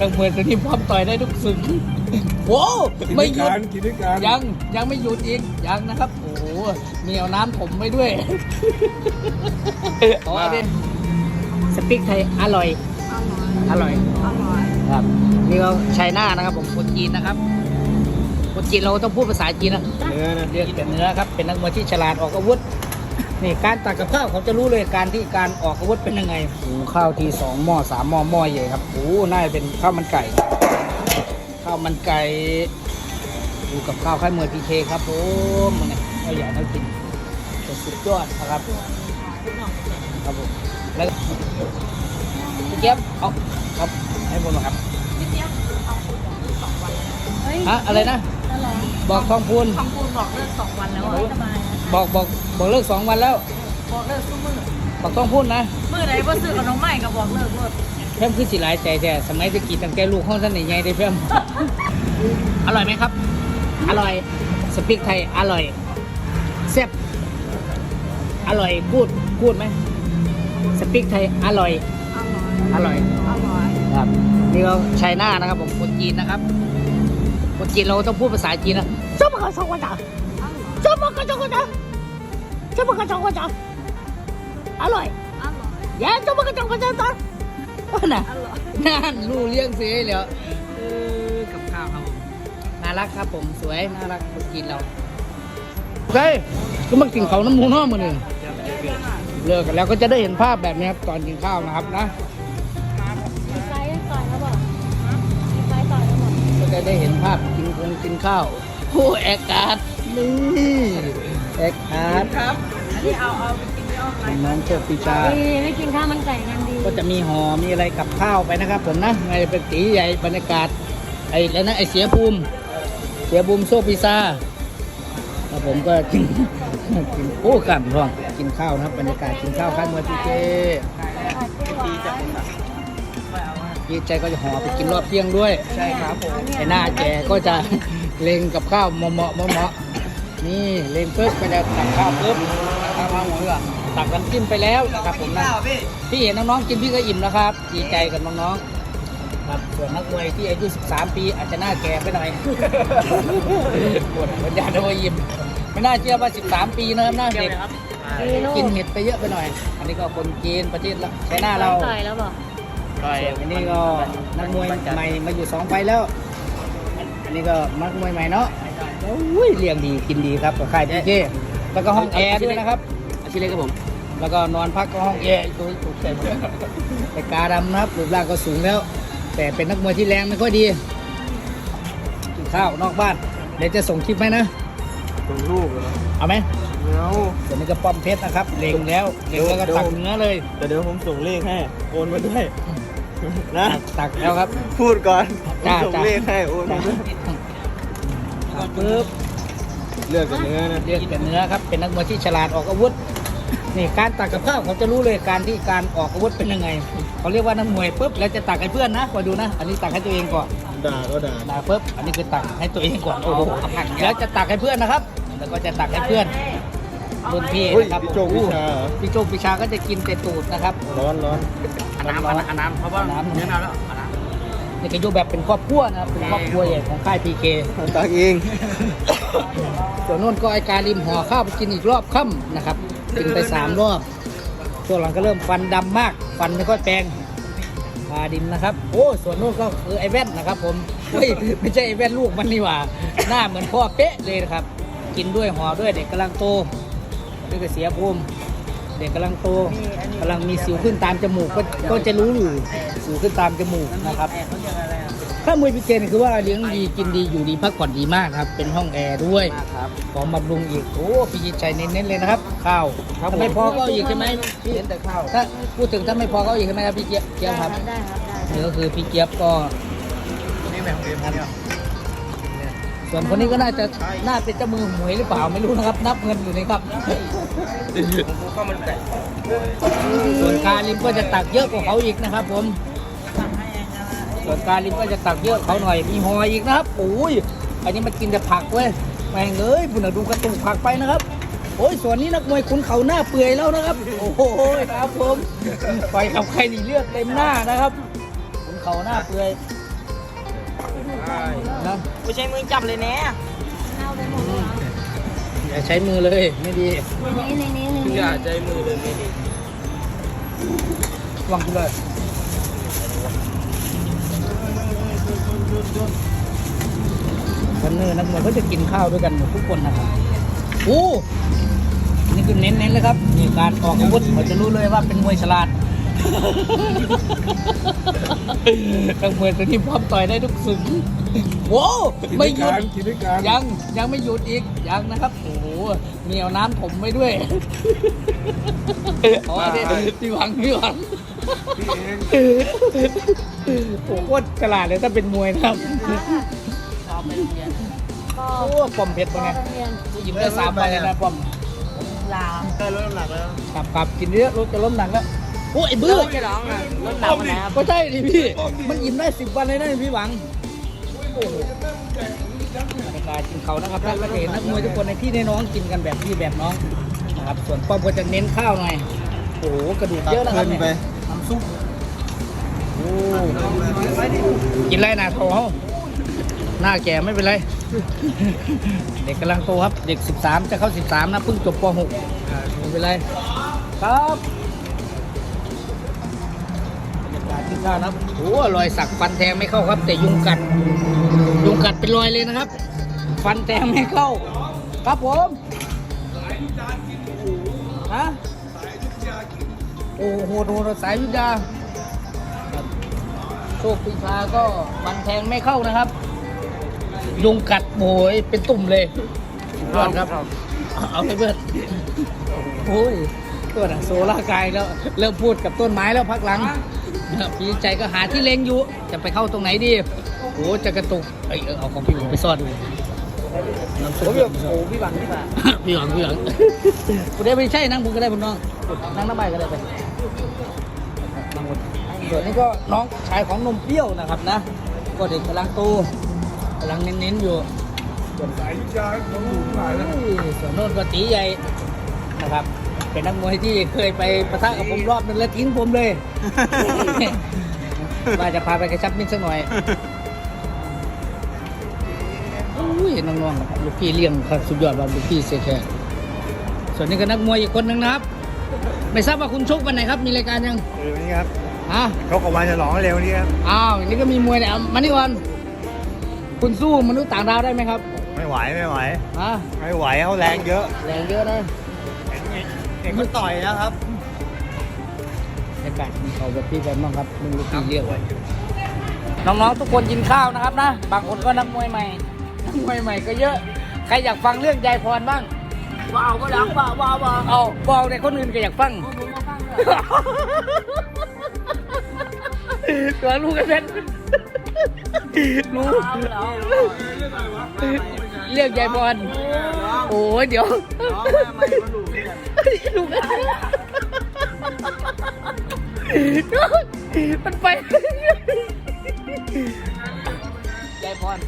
นักมวยตัวนี้พร้อมต่อยได้ทุกสึกโว้ไม่หยุดกินด้วยกันยังยังไม่หยุดอีกยังนะครับ โอ้โหมีเอาน้ำผมไว้ด้วยอ๋อเป็สปิกไทยอร่อย อร่อย ครับ นี่ก็ไชน่านะครับผมคนจีนนะครับคนจีนเราต้องพูดภาษาจีนนะเนื้อนะเรียกแต่เนื้อครับ เป็นนักมวยที่ฉลาดออกอาวุธ นี่การตักกับข้าวเขาจะรู้เลยการที่การออกอาวุธเป็นยังไงหูข้าวทีสองหม้อสามหม้อหม้อใหญ่ครับโอ้น่าจะเป็นข้าวมันไก่ข้าวมันไก่ดูกับข้าวค่ายมวยพีเคครับผมมันเนี่ยเอาอย่างนั้นกินจะสุดยอดนะครับครับผมแล้วพี่เจี๊ยบเอาครับให้ผมหน่อยครับฮะอะไรนะบอกทองพูนคำพูนบอกเลิกสองวันแล้วอะสบายนะ บอกบอกบอกเลิกสองวันแล้วบอกเลิกสู้มือบอกต้องพูดนะมือไหนว่าซื้อกับน้องใหม่ก็บอกเลิกเลิกเพิ่มขึ้นสิหลายใจแต่สมัยตะกี้ตั้งแต่ลูกห้องท่านใหญ่ๆได้เพิ่มอร่อยไหมครับ อร่อยสปิกไทยอร่อยแซ่บอร่อยพูดพูดไหมสปิกไทยอร่อยอร่อยอร่อยครับนี่ก็ไชน่านะครับผมคนจีนนะครับคนจีนเราต้องพูดภาษาจีนนะจ้ามากันสองวัน จ้าจ้ามากันสองวันจ้าจ้ามากันสองวันจ้าอร่อยอร่อยแย่จ้ามากันสองวันจ้าจ้าว่าน่ะอร่อยนั่นรู้เลี้ยงเสียเลยเออกับข้าวครับผมน่ารักครับผมสวยน่ารักคนจีนเราใช่ก็มากินเขาวน้ำมูน้อมือหนึ่งเลิกกันแล้วก็จะได้เห็นภาพแบบนี้ครับตอนกินข้าวนะครับนะไฟต่อยแล้วบอกไฟต่อยแล้วบอกก็จะได้เห็นภาพกินคงกินข้าวโอ้แอคอาร์ต นี่แอคอาร์ตครับอันนี้เอาเอาไปกินที่ออฟไลน์น้องโชคปีชาดีไม่กินข้าวมันไก่กันดี ก็จะมีหอมีอะไรกับข้าวไปนะครับผมนะไม่ได้เป็นตีใหญ่บรรยากาศไอ้แล้วนะไอ้เสียภูมิ เสียภูมิโซพิซซ่าแล้วผมก็กินกินโอ้กันร่องกินข้าวนะครับบรรยากาศกินข้าวข้างเมืองพีเจพี่ใจก็จะห่อไปกินรอบเที่ยงด้วย ใช่ครับผมไอ้หน้าแกก็จะเล็งกับข้าวเหมาะเหมาะเหมาะเหมาะ นี่เล็งปุ๊บไปแล้วตักข้าวปุ๊บตักข้าวหมูอะตักน้ำจิ้มไปแล้วนะครับผมนะพี่เห็นน้องๆกินพี่ก็อิ่มนะครับ ดีใจกับน้องๆครับส่วนนักมวยที่อายุ 13 ปีอาจจะหน้าแก่ไปหน่อยปวดหัวใจนะว่ายิ้มไม่น่าเชื่อว่า 13 ปีนะครับหน้าเด็กกินเห็ดไปเยอะไปหน่อย อันนี้ก็คนจีนประเทศละใช้หน้าเราต่อยแล้วบอกอันนี้ก็นักมวยใหม่มาอยู่สองไฟล์แล้ว อันนี้ก็นักมวยใหม่เนาะ โอ้ยเลี้ยงดีกินดีครับกับค่ายพีเจแล้วก็ห้องแอร์ด้วยนะครับ อาชีพเล็กครับผม แล้วก็นอนพักก็ห้องแอร์ตัวถูกใจหมดแต่กาดำนะครับรูปร่างก็สูงแล้ว แต่เป็นนักมวยที่แรงไม่ค่อยดีกินข้าวนอกบ้านเดี๋ยวจะส่งคลิปไหมนะส่งลูกเหรอเอาไหมเดี๋ยวส่วนนี้ก็ป้อมเพชรนะครับเล็งแล้วเล็งแล้วก็ตักเนื้อเลยแต่เดี๋ยวผมส่งเลขให้โอนมาด้วยนะตักแล้วครับ พูดก่อนผมจ้าส่งจ้าเลขให้โอนมาด้วยตัก ปุ๊บเลือกกับเนื้อนะเรียกแต่เนื้อครับเป็นนักมวยที่ฉลาดออกอาวุธนี่การตักกับข้าวเขาจะรู้เลยการที่การออกอาวุธเป็นยังไงเขาเรียกว่านักมวยปุ๊บแล้วจะตักให้เพื่อนนะคอยดูนะ อันนี้ตักให้ตัวเองก่อนด่าก็ด่าตักปุ๊บอันนี้คือตักให้ตัวเองก่อนโอ้โหแล้วจะตักให้เพื่อนนะครับ แล้วก็จะตักให้เพื่อนรุ่นพี่เฮ้ยนะครับพี่โจกวิชาเหรอพี่โจกพิชาก็จะกินแต่ตูดนะครับร้อนร้อนน้ำน้ำน้ำเพราะว่าเนื้อน้ำแล้ว นี่ก็อยู่แบบเป็นครอบครัวนะครับเป็นครอบครัวใหญ่ของค่ายพีเคตักเองส่วนโน้นก็ไอการริมห่อข้าวไปกินอีกรอบค่ำนะครับกินไปสามรอบช่วงหลังก็เริ่มฟันดำมากฟันไม่ค่อยแปลงปลาดินนะครับ โอ้ส่วนโน้นก็คือไอแว่นนะครับ ผมเฮ้ยไม่ใช่ไอแว่นลูกมันนี่หว่า หน้าเหมือนพ่อเป๊ะเลยนะครับ กินด้วยห่อด้วยเด็กกำลังโตนี่ก็เสียภูมิ เด็กกำลังโตกำลังมีสิวขึ้นตามจมูกก็ก็จะรู้อยู่สิวขึ้นตามจมูกนะครับถ้ามวยพิเกนคือว่าเลี้ยงดีกินดีอยู่ดีพักผ่อนดีมากครับ เป็นห้องแอร์ด้วยครับของบำรุงอีกโอ้พี่จิตใจเน้นๆเลยนะครับข้าวครับถ้าไม่พอก็เอาอีกใช่ไหมพี่เน้นแต่ข้าวถ้าพูดถึงถ้าไม่พอก็เอาอีกใช่ไหมครับพี่เจี๊ยบเจี๊ยบครับได้ครับได้นี่ก็คือพี่เจี๊ยบก็นี่แบบเอ็มเนี่ย ส่วนคนนี้ก็น่าจะน่าเป็นเจ้ามือหวยหรือเปล่าไม่รู้นะครับ นับเงินอยู่นี่ครับผมก็มันแตกส่วนการลิมก็จะตักเยอะกว่าเขาอีกนะครับ ผม ส่วนการลิมก็จะตักเยอะเขาหน่อยมีหอยอีกนะครับโอ้ยอันนี้มันกินแต่ผักเว้ยแม่งเอ้ยบุญดูกระตุกผักไปนะครับโอ้ยส่วนนี้นักมวยขุนเขาหน้าเปื่อยแล้วนะครับ โอ้โหครับผมไปกับใครนี่เลือดเต็มหน้านะครับขุนเขาหน้าเปื่อย นะไม่ใช่มือจับเลยแน่เอาไปหมดเลยเหรออย่าใช้มือเลยไม่ดีนี่นี่นี่นี่อย่าใจมือเลยไม่ดีวางกูเลยวันนี้นักมวยก็จะกินข้าวด้วยกันหมดทุกคนนะครับโอ้นี่คือเน้นๆเลยครับนี่การออกอาวุธเราจะรู้เลยว่าเป็นมวยฉลาด นักมวยตัวนี้พร้อมต่อยได้ทุกสึกโว้ไม่หยุดกินด้วยกันยังยังไม่หยุดอีกยังนะครับโอ้โหมีเอาน้ำถมไว้ด้วยอ๋อนี่พี่หวังพี่หวังพี่เองโอ้โหโคตรฉลาดเลยถ้าเป็นมวยนะครับชอบไปโรงเรียนก็โอ้ปอมเพชรก็เป็นไงโรงเรียนหยิบได้สามใบเลยนะปอมลาเคยลดน้ำหนักแล้วขับขับกินเยอะรถจะล้มหนักแล้ว โอ้ยไอ้บื้อไม่ร้องอะลดน้ำมาแล้วก็ใช่ดิพี่ มันอิ่มได้สิบวันเลยนะพี่หวังโอ้โหบรรยากาศกินเขานะครับแล้วก็เห็นนักมวยทุกคนในพี่ในน้องกินกันแบบพี่แบบน้องนะครับ ส่วนป้อมก็จะเน้นข้าวหน่อย โอ้โหกระดูกเยอะนะครับเนี่ยน้ำซุปโอ้กินไรนะโตเขาหน้าแก่ไม่เป็นไร เด็กกำลังโตครับ เด็ก 13 จะเข้า 13 นะเพิ่งจบป .6 ไม่เป็นไร ครับ บรรยากาศที่ข้าวนะครับโอ้รอยสักฟันแทงไม่เข้าครับ แต่ยุงกัด ยุงกัดเป็นรอยเลยนะครับ ฟันแทงไม่เข้า ครับผมฮะโอ้โหโหดสายยุทธยาครับโชคปีชาก็ฟันแทงไม่เข้านะครับ ยุงกัดโอยเป็นตุ่มเลยสุดยอดครับ เอาไปเบิดโอ้ยตัวน่ะโซล่ากายแล้ว เริ่มพูดกับต้นไม้แล้วพักหลัง พี่ใจก็หาที่เล็งอยู่ จะไปเข้าตรงไหนดีโอ้จะกระตุกเอ้ยเออเอาของพี่หวังไปซ่อนดูน้ำซุผปมแบบโอ้พี่บังพี่บังพี่หวังพี่หวังคุณได้ไม่ใช่นั่งคุณก็ได้คุณน้องนั่งน้ำใบก็ได้ไปนั่งหมดส่วนนี้ก็น้องชายของนมเปรี้ยวนะครับนะ ก็เด็กกำลังโตกำลังเน้นๆอยู่สายยุทธยาเขาลูกหลายแล้วส่วนโน้นก็ตีใหญ่นะครับ เป็นนักมวยที่เคยไปปะทะกับผมรอบนึงแล้วทิ้งผมเลย ว่าจะพาไปกระชับมิตรสักหน่อยอุ้ยน้องๆนะครับลูกพี่เลี้ยงครับสุดยอดว่าลูกพี่เสียแค่ส่วนนี้ก็นักมวยอีกคนนึงนะครับ ไม่ทราบว่าคุณชกวันไหนครับ มีรายการยังเร็วนี้ครับอะเขากับวันจะหลองเร็วนี้ครับอ้าวอย่างนี้ก็มีมวยเนี่ยเอามานี่ก่อนคุณสู้มนุษย์ต่างดาวได้ไหมครับ ไม่ไหวไม่ไหวอะไม่ไหวเขาแรงเยอะ แรงเยอะนะเห็น เห็นเขาต่อยแล้วครับบรรยากาศของเขาแบบพี่แบบน้องครับมึงลูกพี่เรียกน้องๆทุกคนกินข้าวนะครับนะ บางคนก็นักมวยใหม่นักมวยใหม่ก็เยอะ ใครอยากฟังเรื่องยายพรบ้างว้าวก็ดังว้าวว้าวว้าวเอาบอกแต่คนอื่นก็อยากฟังผมมาฟังเลยตัวลูกกันเป็นรู้เรียกยายพรโอ้ยเดี๋ยว น้องมาไม่มาดูเพื่อนลูกมันไป ยายพร